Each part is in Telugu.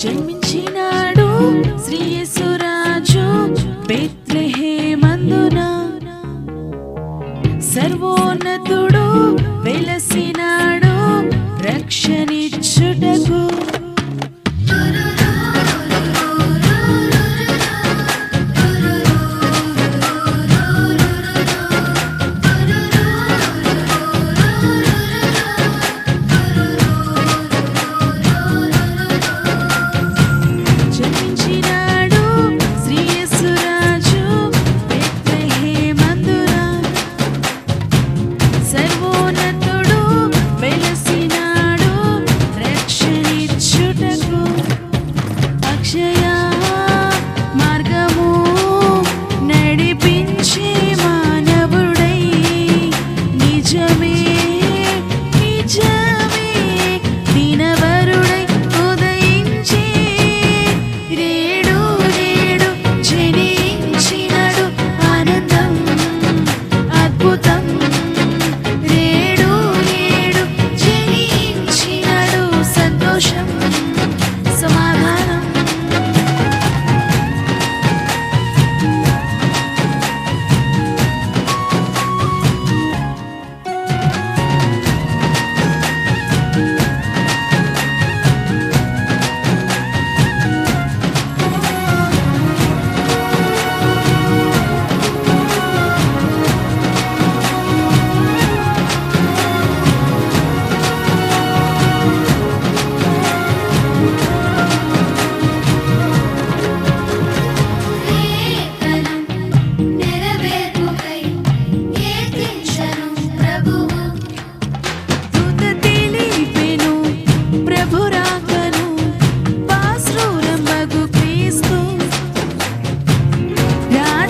జన్మించినాడు శ్రీ యేసురాజు బెత్లెహేమందున. సర్వోన్నతుడు వెలసినాడు రక్షణ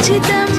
ఉచితం